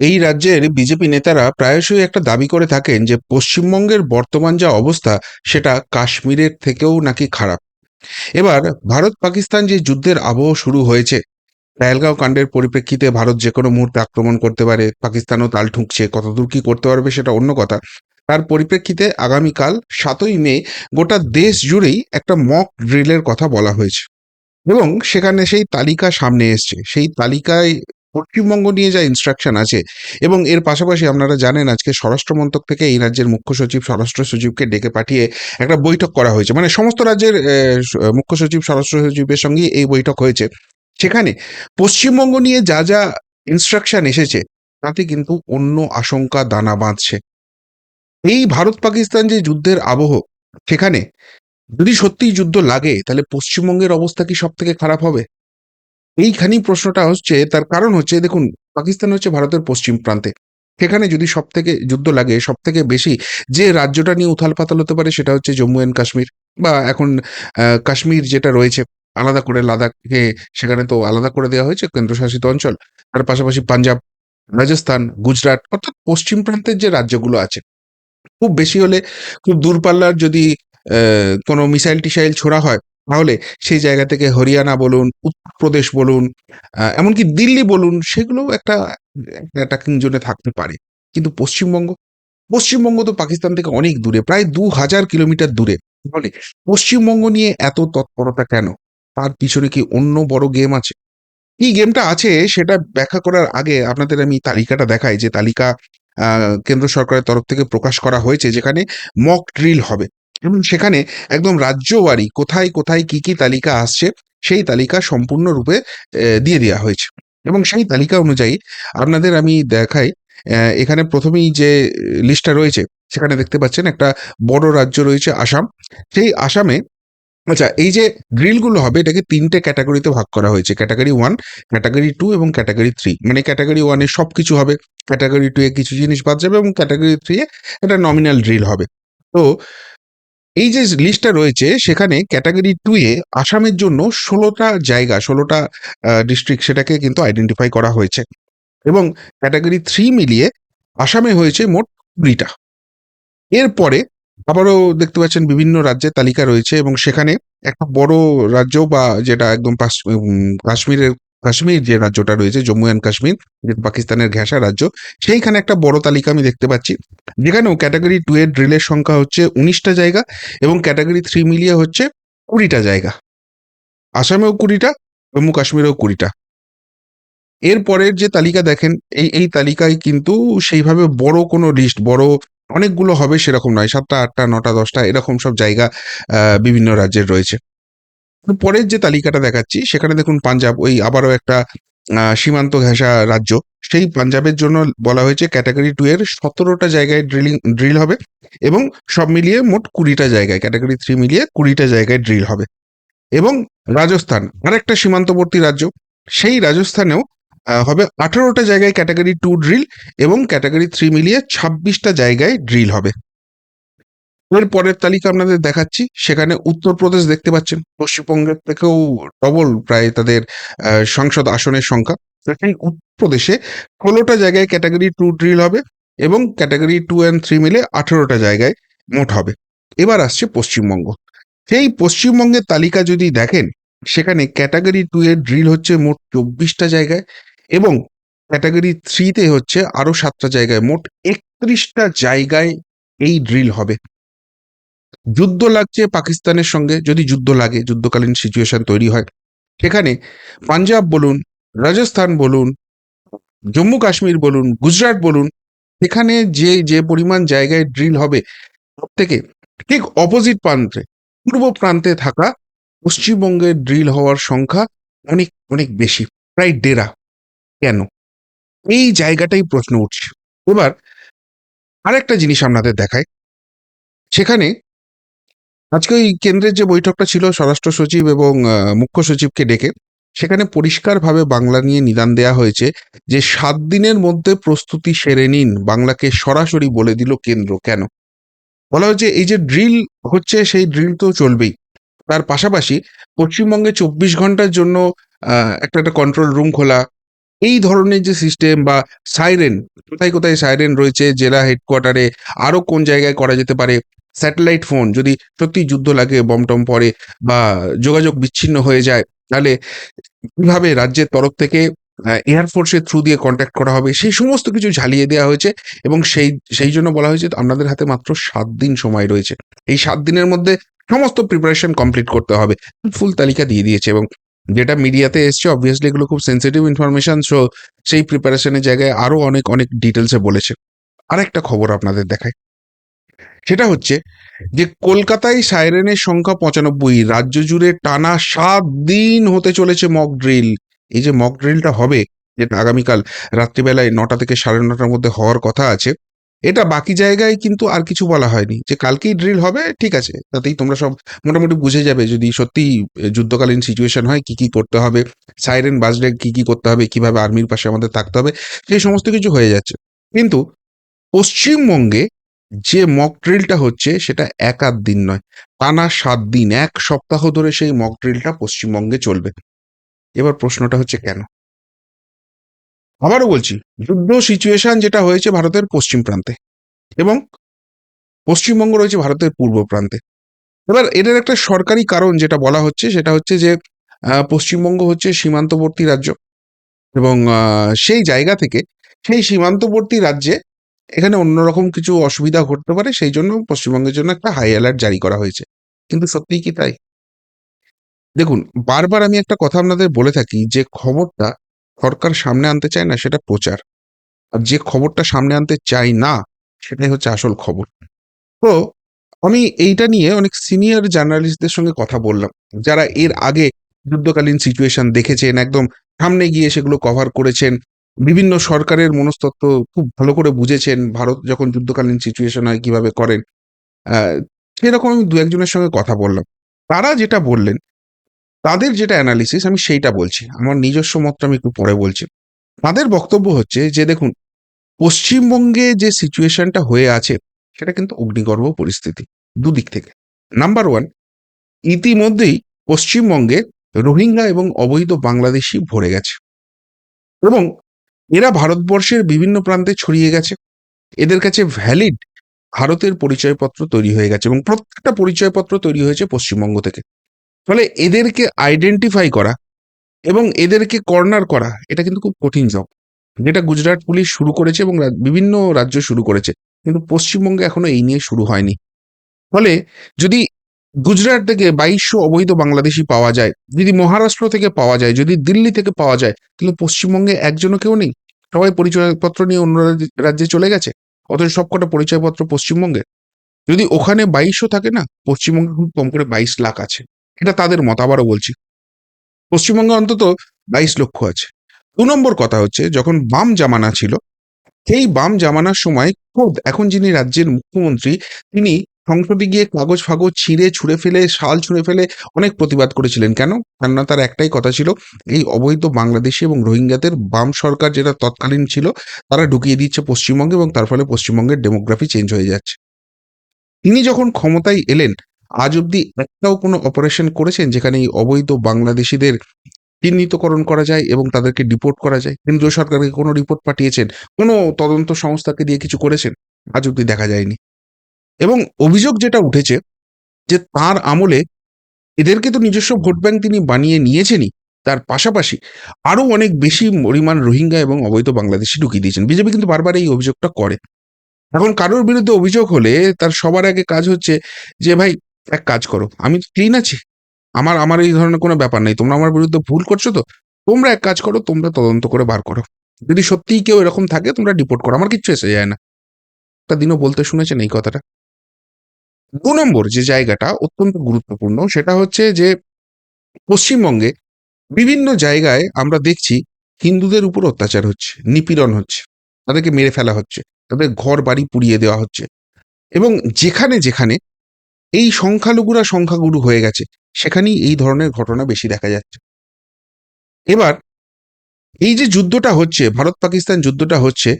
এই রাজ্যের বিজেপি নেতারা প্রায়শই একটা দাবি করে থাকেন যে পশ্চিমবঙ্গের বর্তমান যা অবস্থা, সেটা কাশ্মীরের থেকেও নাকি খারাপ। এবার ভারত পাকিস্তান যে যুদ্ধের আবহ শুরু হয়েছে, পেহেলগাঁও কাণ্ডের পরিপ্রেক্ষিতে ভারত যে কোনো মুহূর্তে আক্রমণ করতে পারে, পাকিস্তানও তাল ঠুকছে, কতদূর কি করতে পারবে সেটা অন্য কথা। তার পরিপ্রেক্ষিতে আগামীকাল সাতই মে গোটা দেশ জুড়েই একটা মক ড্রিলের কথা বলা হয়েছে। এবং সেখানে সেই তালিকা সামনে এসছে। সেই তালিকায় পশ্চিমবঙ্গ নিয়ে যা ইনস্ট্রাকশন আছে, এবং এর পাশাপাশি আপনারা জানেন আজকে স্বরাষ্ট্র মন্ত্রক থেকে এই রাজ্যের মুখ্য সচিব, স্বরাষ্ট্র সচিবকে ডেকে পাঠিয়ে একটা বৈঠক করা হয়েছে। মানে সমস্ত রাজ্যের মুখ্য সচিব, স্বরাষ্ট্র সচিবের সঙ্গে এই বৈঠক হয়েছে। সেখানে পশ্চিমবঙ্গ নিয়ে যা যা ইনস্ট্রাকশন এসেছে, তাতে কিন্তু অন্য আশঙ্কা দানা বাঁধছে। এই ভারত পাকিস্তান যে যুদ্ধের আবহ, সেখানে যদি সত্যিই যুদ্ধ লাগে, তাহলে পশ্চিমবঙ্গের অবস্থা কি সব থেকে খারাপ হবে? এইখানেই প্রশ্নটা হচ্ছে, তার কারণ হচ্ছে, দেখুন, পাকিস্তান হচ্ছে ভারতের পশ্চিম প্রান্তে। সেখানে যদি সব থেকে যুদ্ধ লাগে সব থেকে বেশি যে রাজ্যটা নিয়ে উথাল পাতাল হতে পারে, সেটা হচ্ছে জম্মু অ্যান্ড কাশ্মীর বা এখন কাশ্মীর যেটা রয়েছে, আলাদা করে লাদাখকে সেখানে তো আলাদা করে দেওয়া হয়েছে, কেন্দ্রশাসিত অঞ্চল। তার পাশাপাশি পাঞ্জাব, রাজস্থান, গুজরাট, অর্থাৎ পশ্চিম প্রান্তের যে রাজ্যগুলো আছে, খুব বেশি হলে খুব দূরপাল্লার যদি কোনো মিসাইল টিসাইল ছোড়া হয় তাহলে সেই জায়গা থেকে হরিয়ানা বলুন উত্তরপ্রদেশ বলুন এমনকি দিল্লি বলুন সেগুলো একটা অ্যাটাকিং জোনে থাকতে পারে। কিন্তু পশ্চিমবঙ্গ পশ্চিমবঙ্গ তো পাকিস্তান থেকে অনেক দূরে, প্রায় দু হাজার কিলোমিটার দূরে। তাহলে পশ্চিমবঙ্গ নিয়ে এত তৎপরতা কেন? তার পিছনে কি অন্য বড় গেম আছে? কি গেমটা আছে সেটা ব্যাখ্যা করার আগে আপনাদের আমি তালিকাটা দেখাই, যে তালিকা কেন্দ্র সরকারের তরফ থেকে প্রকাশ করা হয়েছে, যেখানে মক ড্রিল হবে। এবং সেখানে একদম রাজ্যবাড়ি কোথায় কোথায় কি কি তালিকা আসছে, সেই তালিকা সম্পূর্ণরূপে দিয়ে দেওয়া হয়েছে। এবং সেই তালিকা অনুযায়ী আপনাদের আমি দেখাই এখানে প্রথমেই যে লিস্টটা রয়েছে, সেখানে দেখতে পাচ্ছেন একটা বড় রাজ্য রয়েছে আসাম। সেই আসামে আচ্ছা এই যে গ্রিলগুলো হবে, এটাকে তিনটে ক্যাটাগরিতে ভাগ করা হয়েছে। ক্যাটাগরি ওয়ান, ক্যাটাগরি টু এবং ক্যাটাগরি থ্রি। মানে ক্যাটাগরি ওয়ানে সব কিছু হবে। ক্যাটাগরি টু এ কিছু জিনিস বাদ যাবে এবং ক্যাটাগরি থ্রি এ একটা নমিনাল ড্রিল হবে। তো এই যে লিস্টটা রয়েছে, সেখানে ক্যাটাগরি টু এ আসামের জন্য ষোলোটা জায়গা, ষোলোটা ডিস্ট্রিক্ট সেটাকে কিন্তু আইডেন্টিফাই করা হয়েছে। এবং ক্যাটাগরি থ্রি মিলিয়ে আসামে হয়েছে মোট কুড়িটা। এরপরে আবারও দেখতে পাচ্ছেন বিভিন্ন রাজ্যের তালিকা রয়েছে এবং সেখানে একটা বড় রাজ্য বা যেটা একদম কাশ্মীরের কাশ্মীর যে রাজ্যটা রয়েছে, জম্মু অ্যান্ড কাশ্মীর যেটা পাকিস্তানের ঘেঁষা রাজ্য, সেইখানে একটা বড় তালিকা আমি দেখতে পাচ্ছি। যেখানেও ক্যাটাগরি টু এর ড্রিলের সংখ্যা হচ্ছে উনিশটা জায়গা এবং ক্যাটাগরি থ্রি মিলিয়ে হচ্ছে কুড়িটা জায়গা। আসামেও কুড়িটা, জম্মু কাশ্মীরেও কুড়িটা। এরপরের যে তালিকা দেখেন, এই এই তালিকায় কিন্তু সেইভাবে বড় কোনো লিস্ট বড় অনেকগুলো হবে সেরকম নয়, সাতটা, আটটা, নটা, দশটা, এরকম সব জায়গা বিভিন্ন রাজ্যের রয়েছে। পরের যে তালিকাটা দেখাচ্ছি, সেখানে দেখুন পাঞ্জাব, ওই আবারও একটা সীমান্ত ঘেঁষা রাজ্য। সেই পাঞ্জাবের জন্য বলা হয়েছে ক্যাটাগরি টু এর সতেরোটা জায়গায় ড্রিলিং, ড্রিল হবে এবং সব মিলিয়ে মোট কুড়িটা জায়গায়, ক্যাটাগরি থ্রি মিলিয়ে কুড়িটা জায়গায় ড্রিল হবে। এবং রাজস্থান, আরেকটা সীমান্তবর্তী রাজ্য, সেই রাজস্থানেও হবে আঠারোটা জায়গায় ক্যাটাগরি টু ড্রিল এবং ক্যাটাগরি থ্রি মিলিয়ে ছাব্বিশটা জায়গায় ড্রিল হবে। এর পরের তালিকা আপনাদের দেখাচ্ছি। সেখানে উত্তরপ্রদেশ দেখতে পাচ্ছেন। পশ্চিমবঙ্গের থেকেও ডবল প্রায় তাদের সংসদ আসনের সংখ্যা। সেই উত্তরপ্রদেশে ষোলোটা জায়গায় ক্যাটাগরি টু ড্রিল হবে এবং ক্যাটাগরি টু অ্যান্ড থ্রি মিলে আঠেরোটা জায়গায় মোট হবে। এবার আসছে পশ্চিমবঙ্গ। সেই পশ্চিমবঙ্গের তালিকা যদি দেখেন, সেখানে ক্যাটাগরি টু এর ড্রিল হচ্ছে মোট চব্বিশটা জায়গায় এবং ক্যাটাগরি থ্রিতে হচ্ছে আরও সাতটা জায়গায়। মোট একত্রিশটা জায়গায় এই ড্রিল হবে। যুদ্ধ লাগছে পাকিস্তানের সঙ্গে, যদি যুদ্ধ লাগে, যুদ্ধকালীন সিচুয়েশন তৈরি হয়। সেখানে পাঞ্জাব বলুন, রাজস্থান বলুন, জম্মু কাশ্মীর বলুন, গুজরাট বলুন সেখানে যে যে পরিমাণ জায়গায় ড্রিল হবে সব থেকে ঠিক অপোজিট প্রান্তে, পূর্ব প্রান্তে থাকা পশ্চিমবঙ্গের ড্রিল হওয়ার সংখ্যা অনেক অনেক বেশি, প্রায় ডেরা কেন? এই জায়গাটাই প্রশ্ন উঠছে। এবার আরেকটা জিনিস আপনাদের দেখায় সেখানে আজকে ওই কেন্দ্রের যে বৈঠকটা ছিল, স্বরাষ্ট্র সচিব এবং মুখ্য সচিবকে ডেকে, সেখানে পরিষ্কারভাবে বাংলা নিয়ে নিদান দেয়া হয়েছে যে সাত দিনের মধ্যে প্রস্তুতি সেরে নিন, বাংলাকে সরাসরি বলে দিল কেন্দ্র। কেন? বলা হয়েছে এই যে ড্রিল হচ্ছে, সেই ড্রিল তো চলবেই। তার পাশাপাশি পশ্চিমবঙ্গে চব্বিশ ঘণ্টার জন্য একটা একটা কন্ট্রোল রুম খোলা, এই ধরনের যে সিস্টেম বা সাইরেন কোথায় কোথায় সাইরেন রয়েছে, জেলা হেডকোয়ার্টারে আরও কোন জায়গায় করা যেতে পারে স্যাটেলাইট ফোন যদি সত্যি যুদ্ধ লাগে বম টম পড়ে বা যোগাযোগ বিচ্ছিন্ন হয়ে যায়, তাহলে কীভাবে রাজ্যের তরফ থেকে এয়ারফোর্সের থ্রু দিয়ে কন্ট্যাক্ট করা হবে? সেই সমস্ত কিছু ঝালিয়ে দেওয়া হয়েছে এবং সেই সেই জন্য বলা হয়েছে আপনাদের হাতে মাত্র সাত দিন সময় রয়েছে। এই সাত দিনের মধ্যে সমস্ত প্রিপারেশন কমপ্লিট করতে হবে। ফুল তালিকা দিয়ে দিয়েছে এবং যেটা মিডিয়াতে এসছে অবভিয়াসলি এগুলো খুব সেন্সিটিভ ইনফরমেশন সো সেই প্রিপারেশনের জায়গায় আরও অনেক অনেক ডিটেলসে বলেছে। আরেকটা খবর আপনাদের দেখায় সেটা হচ্ছে যে কলকাতায় সাইরেনের সংখ্যা পঁচানব্বই, রাজ্য জুড়ে টানা সাত দিন হতে চলেছে মক ড্রিল এই যে মক ড্রিলটা হবে, যেটা আগামীকাল রাত্রিবেলায় নটা থেকে সাড়ে নটার মধ্যে হওয়ার কথা আছে, এটা বাকি জায়গায় কিন্তু আর কিছু বলা হয়নি। যে কালকেই ড্রিল হবে, ঠিক আছে, তাতেই তোমরা সব মোটামুটি বুঝে যাবে যদি সত্যি যুদ্ধকালীন সিচুয়েশন হয়, কি কি করতে হবে, সাইরেন বাজলে কি কি করতে হবে, কীভাবে আর্মির পাশে আমাদের থাকতে হবে, সেই সমস্ত কিছু হয়ে যাচ্ছে। কিন্তু পশ্চিমবঙ্গে যে মক ড্রিলটা হচ্ছে সেটা এক আধ দিন নয়, টানা সাত দিন, এক সপ্তাহ ধরে সেই মক ড্রিলটা পশ্চিমবঙ্গে চলবে। এবার প্রশ্নটা হচ্ছে কেন? আবারও বলছি, যুদ্ধ সিচুয়েশন যেটা হয়েছে ভারতের পশ্চিম প্রান্তে এবং পশ্চিমবঙ্গ রয়েছে ভারতের পূর্ব প্রান্তে। এবার এটার একটা সরকারি কারণ যেটা বলা হচ্ছে সেটা হচ্ছে যে পশ্চিমবঙ্গ হচ্ছে সীমান্তবর্তী রাজ্য এবং সেই জায়গা থেকে সেই সীমান্তবর্তী রাজ্যে এখানে অন্যরকম কিছু অসুবিধা ঘটতে পারে, সেই জন্য পশ্চিমবঙ্গের জন্য একটা হাই অ্যালার্ট জারি করা হয়েছে। কিন্তু সত্যিই কি তাই? দেখুন, বারবার আমি একটা কথা আপনাদের বলে থাকি যে খবরটা সরকার সামনে আনতে চায় না, সেটা প্রচার। আর যে খবরটা সামনে আনতে চাই না, সেটাই হচ্ছে আসল খবর। তো আমি এইটা নিয়ে অনেক সিনিয়র জার্নালিস্টদের সঙ্গে কথা বললাম, যারা এর আগে যুদ্ধকালীন সিচুয়েশন দেখেছেন, একদম সামনে গিয়ে সেগুলো কভার করেছেন বিভিন্ন সরকারের মনস্তত্ত্ব খুব ভালো করে বুঝেছেন, ভারত যখন যুদ্ধকালীন সিচুয়েশন হয়, কীভাবে করেন সেরকম আমি দু একজনের সঙ্গে কথা বললাম। তারা যেটা বললেন, তাদের যেটা অ্যানালিসিস আমি সেইটা বলছি, আমার নিজস্ব মতটা আমি একটু পরে বলছি। তাদের বক্তব্য হচ্ছে যে, দেখুন, পশ্চিমবঙ্গে যে সিচুয়েশনটা হয়ে আছে, সেটা কিন্তু অগ্নিগর্ভ পরিস্থিতি, দুদিক থেকে। নাম্বার ওয়ান ইতিমধ্যেই পশ্চিমবঙ্গে রোহিঙ্গা এবং অবৈধ বাংলাদেশি ভরে গেছে। এবং এরা ভারতবর্ষের বিভিন্ন প্রান্তে ছড়িয়ে গেছে। এদের কাছে ভ্যালিড ভারতের পরিচয়পত্র তৈরি হয়ে গেছে এবং প্রত্যেকটা পরিচয়পত্র তৈরি হয়েছে পশ্চিমবঙ্গ থেকে। ফলে এদেরকে আইডেন্টিফাই করা এবং এদেরকে কর্নার করা, এটা কিন্তু খুব কঠিন জব যেটা গুজরাট পুলিশ শুরু করেছে এবং বিভিন্ন রাজ্য শুরু করেছে। কিন্তু পশ্চিমবঙ্গে এখনও এই নিয়ে শুরু হয়নি। ফলে যদি গুজরাট থেকে বাইশশো অবৈধ বাংলাদেশি পাওয়া যায়। যদি মহারাষ্ট্র থেকে পাওয়া যায়, যদি দিল্লি থেকে পাওয়া যায় তাহলে পশ্চিমবঙ্গে একজনও কেউ নেই। সবাই পরিচয়পত্র নিয়ে অন্য রাজ্যে- চলে গেছে, অথচ সবকটা পরিচয়পত্র পশ্চিমবঙ্গে। যদি ওখানে বাইশশো থাকে না, পশ্চিমবঙ্গে খুব কম করে বাইশ লাখ আছে। এটা তাদের মত, আবারও বলছি। পশ্চিমবঙ্গে অন্তত বাইশ লক্ষ আছে। দু নম্বর কথা হচ্ছে, যখন বাম জামানা ছিল, সেই বাম জামানার সময় খোদ এখন যিনি রাজ্যের মুখ্যমন্ত্রী, তিনি সংসদে গিয়ে কাগজ ফাগজ ছিঁড়ে, ছুঁড়ে ফেলে, শাল ছুঁড়ে ফেলে অনেক প্রতিবাদ করেছিলেন। কেন? কেননা তার একটাই কথা ছিল, এই অবৈধ বাংলাদেশি এবং রোহিঙ্গাদের বাম সরকার যেটা তৎকালীন ছিল, তারা ঢুকিয়ে দিচ্ছে পশ্চিমবঙ্গে এবং তার ফলে পশ্চিমবঙ্গের ডেমোগ্রাফি চেঞ্জ হয়ে যাচ্ছে। তিনি যখন ক্ষমতায় এলেন, আজ অব্দি একটাও কোনো অপারেশন করেছেন যেখানে এই অবৈধ বাংলাদেশিদের চিহ্নিতকরণ করা যায় এবং তাদেরকে ডিপোর্ট করা যায়? কেন্দ্রীয় সরকারকে কোনো রিপোর্ট পাঠিয়েছেন? কোনো তদন্ত সংস্থাকে দিয়ে কিছু করেছেন? আজ অব্দি দেখা যায়নি। এবং অভিযোগ যেটা উঠেছে যে তার আমলে এদেরকে তো নিজস্ব ভোট ব্যাংক তিনি বানিয়ে নিয়েছেনই, তার পাশাপাশি আরও অনেক বেশি পরিমাণ রোহিঙ্গা এবং অবৈধ বাংলাদেশি ঢুকিয়ে দিয়েছেন। বিজেপি কিন্তু বারবার এই অভিযোগটা করে। এখন কারোর বিরুদ্ধে অভিযোগ হলে তার সবার আগে কাজ হচ্ছে যে, ভাই, এক কাজ করো, আমি ক্লিন আছি। আমার আমার এই ধরনের কোনো ব্যাপার নেই। তোমরা আমার বিরুদ্ধে ভুল করছ তো, তোমরা এক কাজ করো, তোমরা তদন্ত করে বার করো। যদি সত্যিই কেউ এরকম থাকে, তোমরা ডিপোর্ট করো। আমার কিচ্ছু এসে যায় না। একটা দিনও বলতে শুনেছেন এই কথাটা। দু নম্বর যে জায়গাটা অত্যন্ত গুরুত্বপূর্ণ সেটা হচ্ছে যে পশ্চিমবঙ্গে বিভিন্ন জায়গায় আমরা দেখছি হিন্দুদের উপর অত্যাচার হচ্ছে, নিপীড়ন হচ্ছে, তাদেরকে মেরে ফেলা হচ্ছে, তাদের ঘর বাড়ি পুড়িয়ে দেওয়া হচ্ছে এবং যেখানে যেখানে এই সংখ্যালঘুরা সংখ্যাগুরু হয়ে গেছে, সেখানেই এই ধরনের ঘটনা বেশি দেখা যাচ্ছে। এবার এই যে যুদ্ধটা হচ্ছে, ভারত পাকিস্তান যুদ্ধটা হচ্ছে,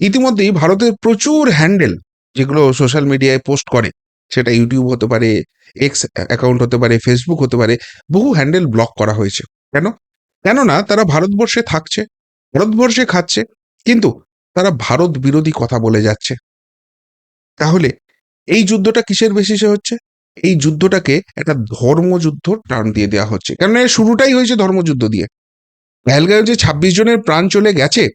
ইতিমধ্যেই ভারতের প্রচুর হ্যান্ডেল যেগুলো সোশ্যাল মিডিয়ায় পোস্ট করে সেটা ইউটিউব হতে পারে এক্স অ্যাকাউন্ট হতে পারে ফেসবুক হতে পারে, বহু হ্যান্ডেল ব্লক করা হয়েছে। কেন? কেননা তারা ভারতবর্ষে থাকছে, ভারতবর্ষে খাচ্ছে, কিন্তু তারা ভারত বিরোধী কথা বলে যাচ্ছে। তাহলে এই যুদ্ধটা কিসের বেসিসে হচ্ছে? এই যুদ্ধটাকে একটা ধর্মযুদ্ধ টার্ন দিয়ে দেওয়া হচ্ছে। কেননা এর শুরুটাই হয়েছে ধর্মযুদ্ধ দিয়ে। পেহেলগাঁও যে ছাব্বিশ জনের প্রাণ চলে গেছে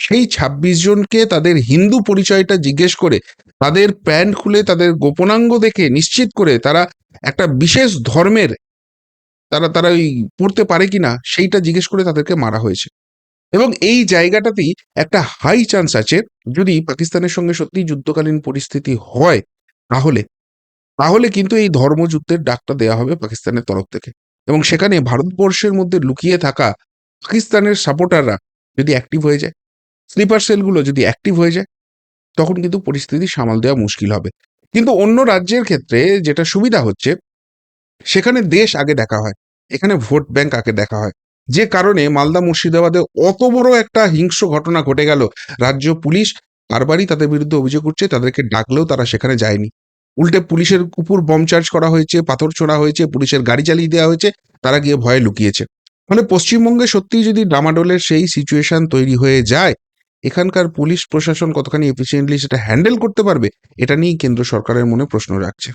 সেই ছাব্বিশ জনকে তাদের হিন্দু পরিচয়টা জিজ্ঞেস করে, তাদের প্যান্ট খুলে তাদের গোপনাঙ্গ দেখে নিশ্চিত করে তারা একটা বিশেষ ধর্মের তারা তারা ওই পড়তে পারে কিনা সেইটা জিজ্ঞেস করে তাদেরকে মারা হয়েছে। এবং এই জায়গাটাতেই একটা হাই চান্স আছে, যদি পাকিস্তানের সঙ্গে সত্যি যুদ্ধকালীন পরিস্থিতি হয় তাহলে। তাহলে কিন্তু এই ধর্মযুদ্ধের ডাকটা দেওয়া হবে পাকিস্তানের তরফ থেকে। এবং সেখানে ভারতবর্ষের মধ্যে লুকিয়ে থাকা পাকিস্তানের সাপোর্টাররা যদি অ্যাক্টিভ হয়ে যায় স্লিপার সেলগুলো যদি অ্যাক্টিভ হয়ে যায়, তখন কিন্তু পরিস্থিতি সামাল দেওয়া মুশকিল হবে। কিন্তু অন্য রাজ্যের ক্ষেত্রে যেটা সুবিধা হচ্ছে, সেখানে দেশ আগে দেখা হয়, এখানে ভোট ব্যাংক আগে দেখা হয়। যে কারণে মালদা মুর্শিদাবাদে অত বড় একটা হিংস্র ঘটনা ঘটে গেল। রাজ্য পুলিশ বারবারই তাদের বিরুদ্ধে অভিযোগ করছে, তাদেরকে ডাকলেও তারা সেখানে যায়নি। উল্টে পুলিশের উপর বম চার্জ করা হয়েছে, পাথর ছোড়া হয়েছে, পুলিশের গাড়ি চালিয়ে দেওয়া হয়েছে, তারা গিয়ে ভয়ে লুকিয়েছে। ফলে পশ্চিমবঙ্গে সত্যিই যদি ডামাডোলের সেই সিচুয়েশন তৈরি হয়ে যায় এখানকার পুলিশ প্রশাসন কতখানি এফিসিয়েন্টলি সেটা হ্যান্ডেল করতে পারবে, এটা নিয়েই কেন্দ্র সরকারের মনে প্রশ্ন রাখছে।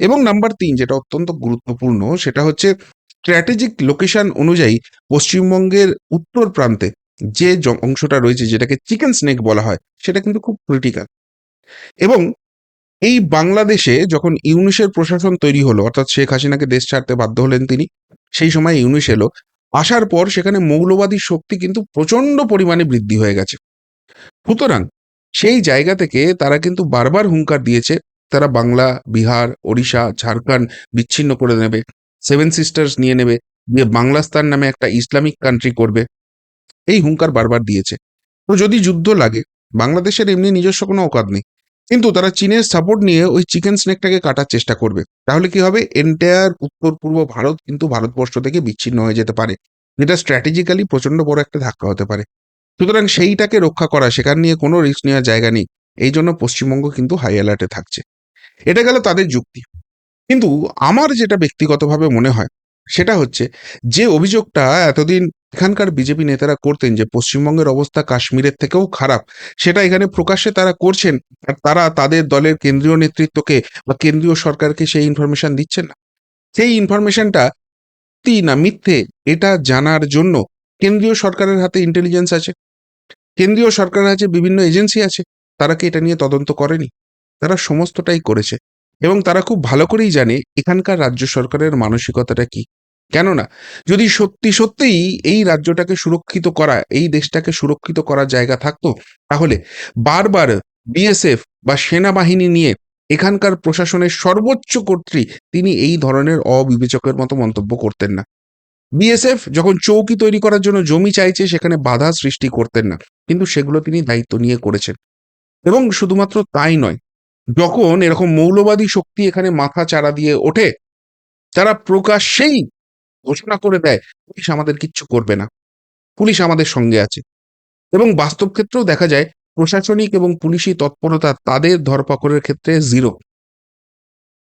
এবং নাম্বার তিন, যেটা অত্যন্ত গুরুত্বপূর্ণ, সেটা হচ্ছে স্ট্র্যাটেজিক লোকেশন অনুযায়ী পশ্চিমবঙ্গের উত্তর প্রান্তে যে অংশটা রয়েছে, যেটাকে চিকেন স্নেক বলা হয়, সেটা কিন্তু খুব ক্রিটিক্যাল এবং এই বাংলাদেশে যখন ইউনিসের প্রশাসন তৈরি হলো, অর্থাৎ শেখ হাসিনাকে দেশ ছাড়তে বাধ্য হলেন তিনি, সেই সময় ইউনিস এলো আসার পর সেখানে মৌলবাদী শক্তি কিন্তু প্রচণ্ড পরিমাণে বৃদ্ধি হয়ে গেছে। সুতরাং সেই জায়গা থেকে তারা কিন্তু বারবার হুঙ্কার দিয়েছে, তারা বাংলা, বিহার, ওড়িশা, ঝাড়খণ্ড বিচ্ছিন্ন করে নেবে সেভেন সিস্টার্স নিয়ে নেবে দিয়ে বাংলাস্তান নামে একটা ইসলামিক কান্ট্রি করবে। এই হুঙ্কার বারবার দিয়েছে। তো যদি যুদ্ধ লাগে, বাংলাদেশের এমনি নিজস্ব কোনো অকাত নেই। কিন্তু তারা চীনের সাপোর্ট নিয়ে ওই চিকেন স্নেকটাকে কাটার চেষ্টা করবে। তাহলে কি হবে? এন্টায়ার উত্তর পূর্ব ভারত কিন্তু ভারতবর্ষ থেকে বিচ্ছিন্ন হয়ে যেতে পারে। যেটা স্ট্র্যাটেজিক্যালি প্রচণ্ড বড় একটা ধাক্কা হতে পারে। সুতরাং সেইটাকে রক্ষা করা, সেখান নিয়ে কোনো রিস্ক নেওয়ার জায়গা নেই। এই জন্য পশ্চিমবঙ্গ কিন্তু হাই অ্যালার্টে থাকছে। এটা গেল তাদের যুক্তি। কিন্তু আমার যেটা ব্যক্তিগতভাবে মনে হয়, সেটা হচ্ছে যে অভিযোগটা এতদিন এখানকার বিজেপি নেতারা করতেন যে পশ্চিমবঙ্গের অবস্থা কাশ্মীরের থেকেও খারাপ। সেটা এখানে প্রকাশ্যে তারা করছেন, আর তারা তাদের দলের কেন্দ্রীয় নেতৃত্বকে বা কেন্দ্রীয় সরকারকে সেই ইনফরমেশন দিচ্ছেন না। সেই ইনফরমেশনটা সত্যি না মিথ্যে, এটা জানার জন্য কেন্দ্রীয় সরকারের হাতে ইন্টেলিজেন্স আছে। কেন্দ্রীয় সরকারের আছে বিভিন্ন এজেন্সি আছে, তারা কি এটা নিয়ে তদন্ত করেনি? তারা সমস্তটাই করেছে। এবং তারা খুব ভালো করেই জানে এখানকার রাজ্য সরকারের মানসিকতাটা কি। কেননা, যদি সত্যি সত্যিই এই রাজ্যটাকে সুরক্ষিত করা, এই দেশটাকে সুরক্ষিত করার জায়গা থাকতো, তাহলে বারবার বিএসএফ বা সেনাবাহিনী নিয়ে এখানকার প্রশাসনের সর্বোচ্চ কর্তৃ তিনি এই ধরনের অবিবেচকের মতো মন্তব্য করতেন না। বিএসএফ যখন চৌকি তৈরি করার জন্য জমি চাইছে, সেখানে বাধা সৃষ্টি করতেন না। কিন্তু সেগুলো তিনি দায়িত্ব নিয়ে করেছেন। এবং শুধুমাত্র তাই নয়, যখন এরকম মৌলবাদী শক্তি এখানে মাথা চারা দিয়ে ওঠে, তারা প্রকাশ্যেই ঘোষণা করে দেয়, পুলিশ আমাদের কিচ্ছু করবে না। পুলিশ আমাদের সঙ্গে আছে। এবং বাস্তব ক্ষেত্রেও দেখা যায়, প্রশাসনিক এবং পুলিশি তৎপরতা তাদের ধরপাকড়ের ক্ষেত্রে জিরো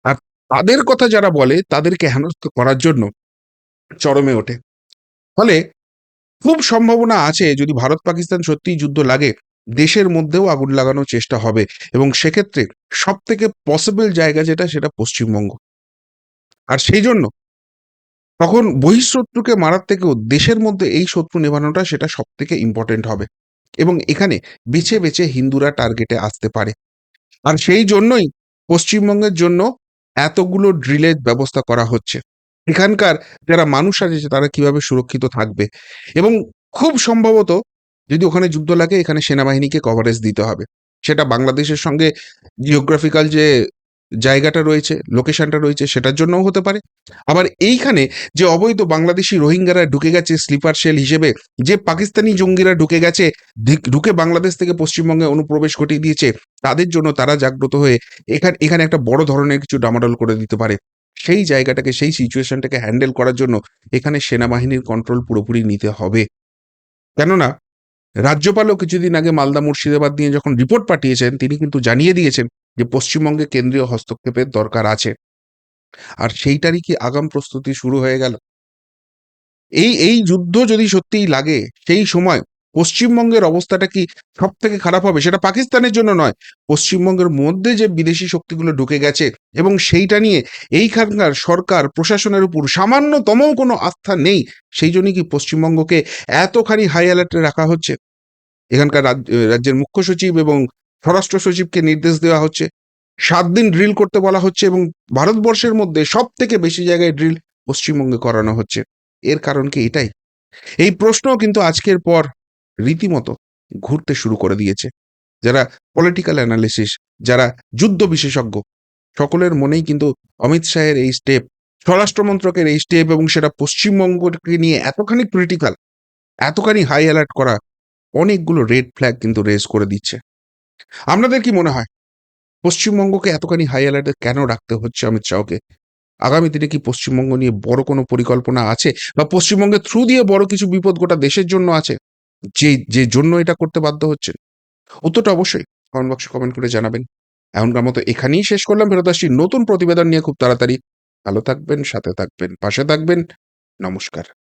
আর তাদের কথা যারা বলে, তাদেরকে হেনস্থ করার জন্য চরমে ওঠে। ফলে খুব সম্ভাবনা আছে, যদি ভারত পাকিস্তান সত্যিই যুদ্ধ লাগে, দেশের মধ্যেও আগুন লাগানোর চেষ্টা হবে। এবং সেক্ষেত্রে সব থেকে পসিবল জায়গা যেটা, সেটা পশ্চিমবঙ্গ। আর সেই জন্য তখন বহিঃশত্রুকে মারার থেকেও দেশের মধ্যে এই শত্রু নেভানোটা সেটা সব থেকে ইম্পর্টেন্ট হবে। এবং এখানে বেছে বেছে হিন্দুরা টার্গেটে আসতে পারে। আর সেই জন্যই পশ্চিমবঙ্গের জন্য এতগুলো ড্রিলের ব্যবস্থা করা হচ্ছে। এখানকার যারা মানুষ আছে তারা কীভাবে সুরক্ষিত থাকবে? এবং খুব সম্ভবত যদি ওখানে যুদ্ধ লাগে এখানে সেনাবাহিনীকে কভারেজ দিতে হবে। সেটা বাংলাদেশের সঙ্গে জিওগ্রাফিক্যাল যে জায়গাটা রয়েছে লোকেশনটা রয়েছে, সেটার জন্যও হতে পারে। আবার এইখানে যে অবৈধ বাংলাদেশি রোহিঙ্গারা ঢুকে গেছে স্লিপার সেল হিসেবে, যে পাকিস্তানি জঙ্গিরা ঢুকে গেছে ঢুকে বাংলাদেশ থেকে পশ্চিমবঙ্গে অনুপ্রবেশ ঘটিয়ে দিয়েছে, তাদের জন্য তারা জাগ্রত হয়ে এখানে এখানে একটা বড় ধরনের কিছু ডামাডোল করে দিতে পারে। সেই জায়গাটাকে, সেই সিচুয়েশনটাকে হ্যান্ডেল করার জন্য এখানে সেনাবাহিনীর কন্ট্রোল পুরোপুরি নিতে হবে। কেননা, রাজ্যপালও কিছুদিন আগে মালদা মুর্শিদাবাদ নিয়ে যখন রিপোর্ট পাঠিয়েছেন, তিনি কিন্তু জানিয়ে দিয়েছেন যে পশ্চিমবঙ্গে কেন্দ্রীয় হস্তক্ষেপের দরকার আছে। আর সেইটারই কি আগাম প্রস্তুতি শুরু হয়ে গেল? এই এই যুদ্ধ যদি সত্যিই লাগে, সেই সময় পশ্চিমবঙ্গের অবস্থাটা কি সব থেকে খারাপ হবে? সেটা পাকিস্তানের জন্য নয়, পশ্চিমবঙ্গের মধ্যে যে বিদেশি শক্তিগুলো ঢুকে গেছে এবং সেইটা নিয়ে এইখানকার সরকার, প্রশাসনের উপর সামান্যতম কোনো আস্থা নেই, সেই জন্যই কি পশ্চিমবঙ্গকে এতখানি হাই অ্যালার্টে রাখা হচ্ছে? এখানকার রাজ- রাজ্যের মুখ্য সচিব এবং স্বরাষ্ট্র সচিবকে নির্দেশ দেওয়া হচ্ছে। সাত দিন ড্রিল করতে বলা হচ্ছে এবং ভারতবর্ষের মধ্যে সব থেকে বেশি জায়গায় ড্রিল পশ্চিমবঙ্গে করানো হচ্ছে। এর কারণ কি এটাই? এই প্রশ্ন কিন্তু আজকের পর রীতিমতো ঘুরতে শুরু করে দিয়েছে। যারা পলিটিক্যাল অ্যানালিসিস যারা যুদ্ধ বিশেষজ্ঞ, সকলের মনেই কিন্তু অমিত শাহের এই স্টেপ স্বরাষ্ট্রমন্ত্রকের এই স্টেপ এবং সেটা পশ্চিমবঙ্গকে নিয়ে এতখানি ক্রিটিক্যাল এতখানি হাই অ্যালার্ট করা অনেকগুলো রেড ফ্ল্যাগ কিন্তু রেজ করে দিচ্ছে। আপনাদের কি মনে হয়? পশ্চিমবঙ্গকে এতখানি হাই অ্যালার্টে কেন রাখতে হচ্ছে অমিত শাহকে? আগামী দিনে কি পশ্চিমবঙ্গ নিয়ে বড় কোনো পরিকল্পনা আছে? বা পশ্চিমবঙ্গের থ্রু দিয়ে বড় কিছু বিপদ গোটা দেশের জন্য আছে? যে যে জন্য এটা করতে বাধ্য হচ্ছেন? উত্তরটা অবশ্যই কমেন্ট বক্সে কমেন্ট করে জানাবেন। এখনকার মতো এখানেই শেষ করলাম। ফেরত আসছি নতুন প্রতিবেদন নিয়ে খুব তাড়াতাড়ি। ভালো থাকবেন, সাথে থাকবেন, পাশে থাকবেন। নমস্কার।